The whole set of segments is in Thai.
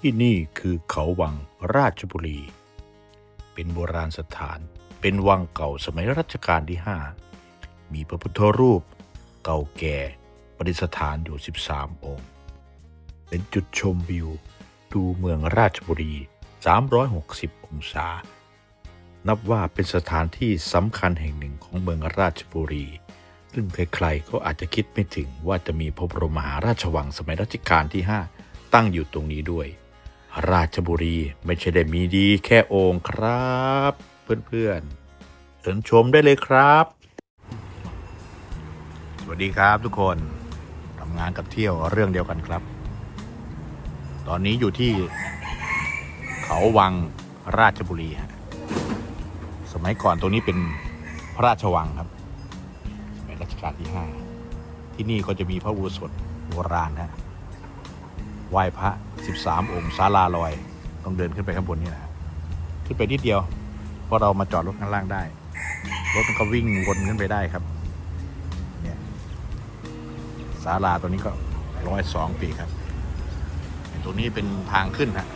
ที่นี่คือเขาวังราชบุรี เป็นโบราณสถาน เป็นวังเก่าสมัยรัชกาลที่ 5 มีพระพุทธรูปเก่าแก่ประดิษฐานอยู่ 13 องค์ เป็นจุดชมวิว ดูเมืองราชบุรี 360 องศา นับว่าเป็นสถานที่สำคัญแห่งหนึ่งของเมืองราชบุรี ซึ่งใครๆก็อาจจะคิดไม่ถึงว่าจะมีพระบรมมหาราชวังสมัยรัชกาลที่ 5 ตั้งอยู่ตรงนี้ด้วย ราชบุรีไม่ใช่ได้มีดีแค่โองค์ครับ เพื่อนๆเชิญชมได้เลยครับ สวัสดีครับทุกคนทำงานกับเที่ยวเรื่องเดียวกันครับ ตอนนี้อยู่ที่ เขาวังราชบุรีฮะสมัยก่อนตรงนี้เป็นพระราชวังครับสมัยรัชกาลที่ห้าที่นี่ก็จะมีพระอุโบสถโบราณฮะ ไหว้พระ 13 องค์ศาลาลอย ต้องเดินขึ้นไปข้างบนนี่นะฮะขึ้นไปนิดเดียว เพราะเรามาจอดรถข้างล่างได้ รถมันก็วิ่งวนขึ้นไปได้ครับ เนี่ยศาลาตัวนี้ก็ร้อยสองปีครับตรงนี้เป็นทางขึ้นฮะ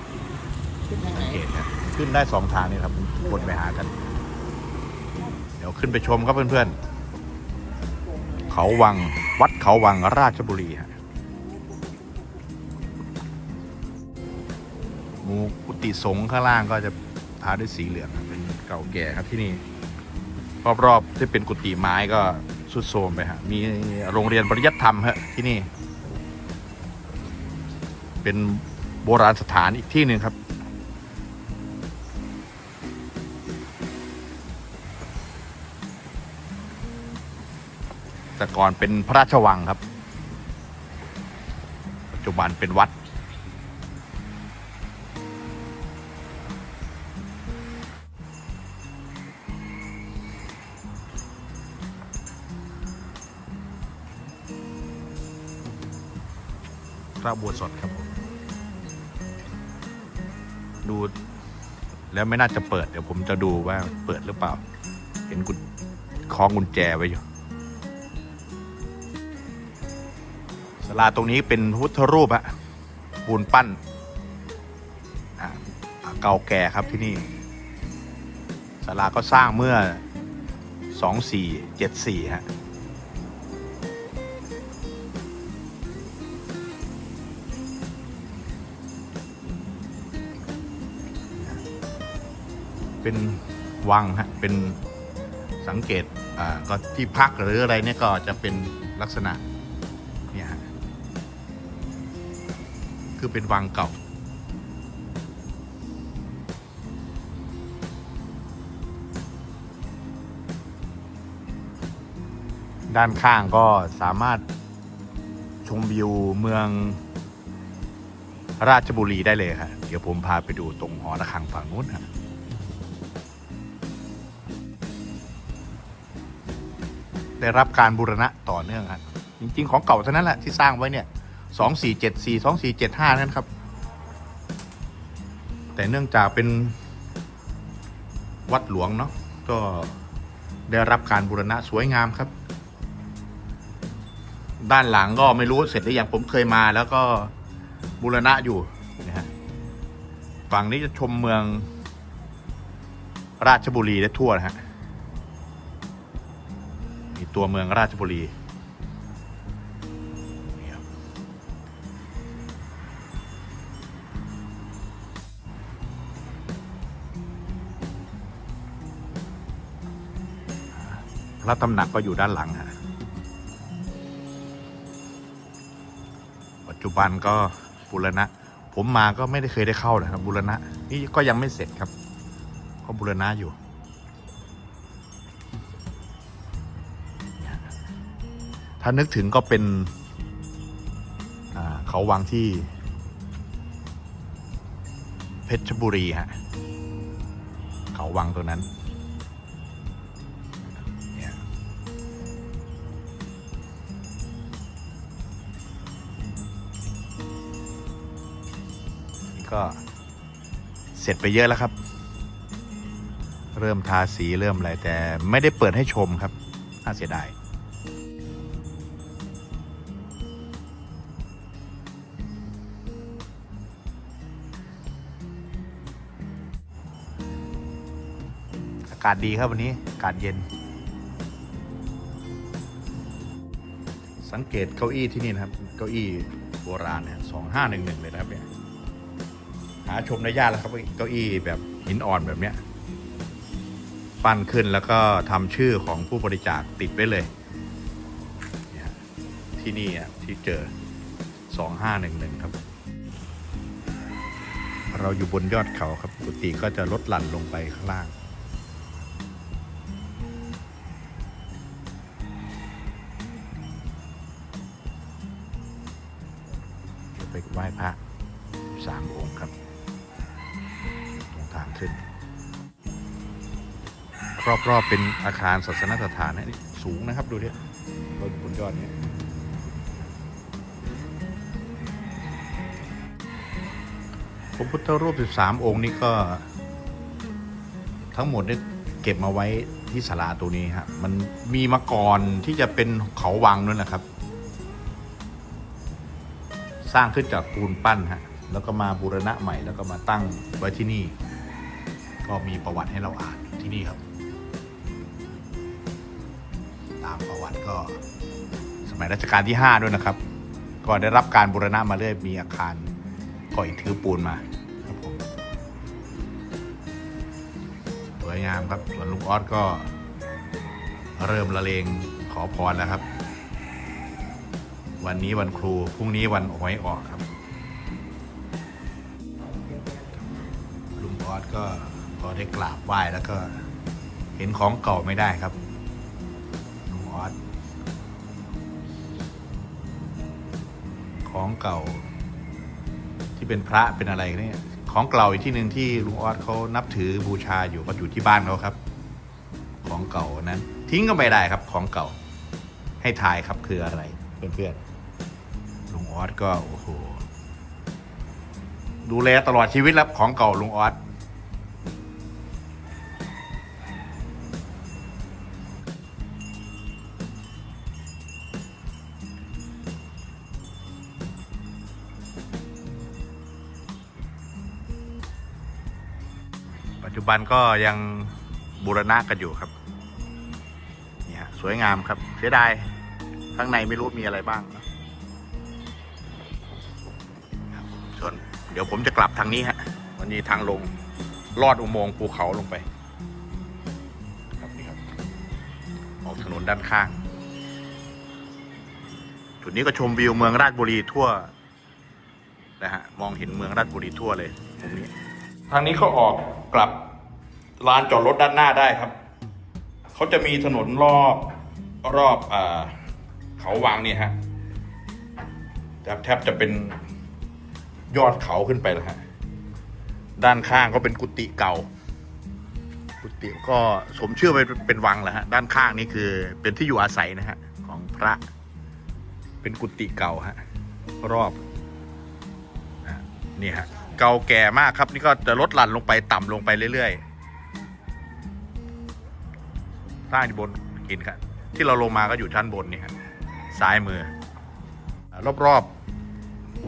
สังเกตครับขึ้นได้สองทางนี่ครับวนไปหากัน เดี๋ยวขึ้นไปชมครับเพื่อนๆเขาวังวัดเขาวังราชบุรีฮะ มูกุฏิสงฆ์ข้างล่างก็จะทาด้วยสีเหลืองเป็นเก่าแก่ครับที่นี่ รอบๆที่เป็นกุฏิไม้ก็สุดโทมไปฮะมีโรงเรียนปริยัติธรรมฮะที่นี่ เป็นโบราณสถานอีกที่หนึ่งครับแต่ก่อนเป็นพระราชวังครับ ปัจจุบันเป็นวัด พระบัวสดครับผมดู แล้วไม่น่าจะเปิด เดี๋ยวผมจะดูว่าเปิดหรือเปล่า เห็นกุญคล้องกุญแจไว้อยู่ศาลาตรงนี้เป็นพุทธรูปฮะปูนปั้นอ่าเก่าแก่ครับที่นี่ศาลาก็สร้างเมื่อ 2474 ฮะ เป็นวังฮะเป็นสังเกตอ่าก็ที่พักหรืออะไรเนี่ยก็จะเป็นลักษณะเนี่ยฮะคือเป็นวังเก่าด้านข้างก็สามารถชมวิวเมืองราชบุรีได้เลยครับเดี๋ยวผมพาไปดูตรงหอระฆังฝั่งนู้นฮะ ได้รับการบูรณะต่อเนื่องครับจริง ๆ ของเก่าเท่านั้นแหละที่สร้างไว้เนี่ยสองสี่เจ็ดสี่สองสี่เจ็ดห้านั่นครับ แต่เนื่องจากเป็นวัดหลวงเนาะก็ได้รับการบูรณะสวยงามครับ ด้านหลังก็ไม่รู้เสร็จหรือยังผมเคยมาแล้วก็บูรณะอยู่นะฮะฝั่งนี้จะชมเมืองราชบุรีได้ทั่วนะฮะ มีตัวเมืองราชบุรีนะครับพระตำหนักก็อยู่ด้านหลังฮะปัจจุบันก็บูรณะ ผมมาก็ไม่ได้เคยได้เข้านะครับบูรณะ นี่ก็ยังไม่เสร็จครับ ก็บูรณะอยู่ ถ้านึกถึงก็เป็นเขาวังที่ เพชรบุรีฮะ เขาวังตัวนั้นนี่ก็เสร็จไปเยอะแล้วครับ เริ่มทาสีเริ่มอะไรแต่ไม่ได้เปิดให้ชมครับน่าเสียดายากาศดีครับวันนี้อากาศเย็น สังเกตเก้าอี้ที่นี่นะครับ เก้าอี้โบราณเนี่ยสองห้าหนึ่งหนึ่งเลยนะครับเนี่ยหาชมได้ยากแล้วครับเก้าอี้แบบหินอ่อนแบบเนี้ยปั้นขึ้นแล้วก็ทำชื่อของผู้บริจาคติดไว้เลยที่นี่ที่เจอสองห้าหนึ่งหนึ่งครับ เราอยู่บนยอดเขาครับกุฏิก็จะลดหลั่นลงไปข้างล่าง ไปไหว้พระสามองค์ครับตรงทางขึ้น รอบๆเป็นอาคารศาสนสถานนะนี่สูงนะครับดูดิเราอยู่บนยอดเนี้ยพระพุทธรูป 13 องค์นี่ก็ทั้งหมดเนี่ยเก็บมาไว้ที่ศาลาตัวนี้ฮะมันมีมาก่อนที่จะเป็นเขาวังนั่นแหละครับ สร้างขึ้นจากปูนปั้นฮะแล้วก็มาบูรณะใหม่แล้วก็มาตั้งไว้ที่นี่ ก็มีประวัติให้เราอ่านที่นี่ครับ ตามประวัติก็สมัยรัชกาลที่ 5 ด้วยนะครับ ก็ได้รับการบูรณะมาเรื่อยมีอาคารก่ออิฐถือปูนมาครับผมสวยงามครับส่วนลุงออสก็เริ่มละเลงขอพรแล้วครับ วันนี้วันครู พรุ่งนี้วันหวยออกครับลุงออสก็พอได้กราบไหว้แล้วก็เห็นของเก่าไม่ได้ครับลุงออสของเก่า ที่เป็นพระเป็นอะไรเนี่ยของเก่าอีกที่หนึ่งที่ลุงออสเขานับถือบูชาอยู่ก็อยู่ที่บ้านเขาครับ ของเก่านั้น ทิ้งก็ไม่ได้ครับของเก่าให้ทายครับคืออะไรเพื่อนๆ ลุงออสก็โอ้โหดูแลตลอดชีวิตแล้วของเก่าลุงออสปัจจุบันก็ยังบูรณะกันอยู่ครับ เนี่ยสวยงามครับ เสียดาย ข้างในไม่รู้มีอะไรบ้าง เดี๋ยวผมจะกลับทางนี้ฮะวันนี้ทางลงลอดอุโมงค์ภูเขาลงไป ครับนี่ครับ ออกถนนด้านข้าง จุดนี้ก็ชมวิวเมืองราชบุรีทั่วนะฮะมองเห็นเมืองราชบุรีทั่วเลยตรงนี้ ทางนี้เขาออกกลับลานจอดรถด้านหน้าได้ครับ เขาจะมีถนนรอบรอบอเขาวางนี่ฮะแทบแทบจะเป็น ยอดเขาขึ้นไปแล้วฮะ ด้านข้างก็เป็นกุฏิเก่า กุฏิก็สมชื่อไปเป็นวังแหละฮะ ด้านข้างนี่คือเป็นที่อยู่อาศัยนะฮะ ของพระ เป็นกุฏิเก่าฮะ รอบอะนี่ฮะ เก่าแก่มากครับ นี่ก็จะลดหลั่นลงไปต่ำลงไปเรื่อยๆสร้างอยู่บนหินครับที่เราลงมาก็อยู่ชั้นบนนี่ครับซ้ายมือ รอบๆ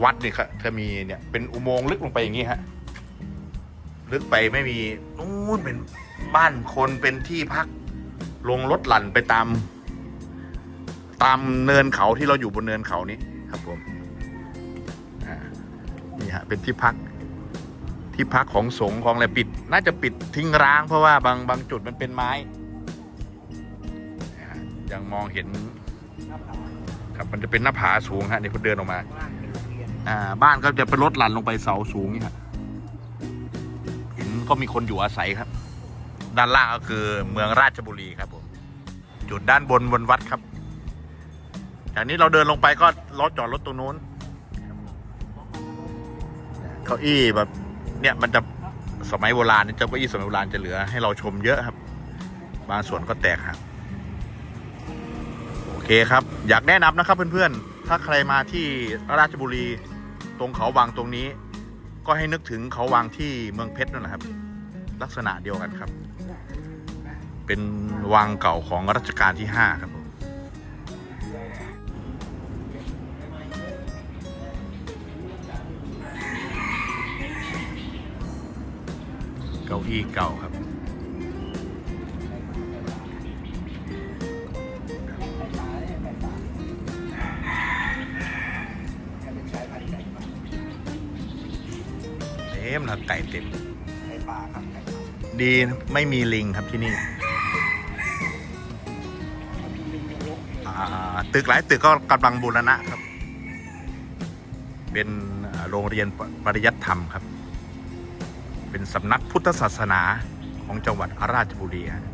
วัดนี่ครับจะมีเนี่ยเป็นอุโมงค์ลึกลงไปอย่างนี้ฮะลึกไปไม่มีนู้นเป็นบ้านคนเป็นที่พัก ลงรถหลั่นไปตาม ตามเนินเขาที่เราอยู่บนเนินเขานี้ครับผมอ่านี่ฮะเป็นที่พัก ที่พักของสงฆ์ของอะไรปิด น่าจะปิดทิ้งร้าง เพราะว่าบางบางจุดมันเป็นไม้ยังมองเห็น ครับมันจะเป็นหน้าผาสูงฮะนี่ผมเดินออกมา อ่าบ้านก็จะเป็นรถหลั่นลงไปเสาสูงนี่ครับเห็นก็มีคนอยู่อาศัยครับ ด้านล่างก็คือเมืองราชบุรีครับผมจุดด้านบนบนวัดครับจากนี้เราเดินลงไปก็รถจอดรถตรงนู้นเก้าอี้แบบ เนี่ยมันจะสมัยโบราณเนี่เจ้าเก้าอี้สมัยโบราณจะเหลือให้เราชมเยอะครับ บางส่วนก็แตกหักโอเคครับ อยากแนะนำนะครับเพื่อนๆ ถ้าใครมาที่ราชบุรี ตรงเขาวังตรงนี้ ก็ให้นึกถึงเขาวังที่เมืองเพชรนั่นแหละครับ ลักษณะเดียวกันครับ เป็นวังเก่าของรัชกาลที่ห้าครับผมเก้าอี้เก่าครับ มนะไก่เต็มไก่ป่าครับไก่ป่าดีนะไม่มีลิงครับที่นี่อ่าตึกหลายตึกก็กำลังบูรณะครับ เป็นอ่าโรงเรียนปปริยัติธรรมครับ เป็นสำนักพุทธศาสนาของจังหวัดราชบุรีฮะ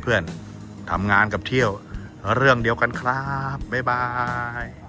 เพื่อนๆทำงานกับเที่ยวเรื่องเดียวกันครับ บ๊ายบาย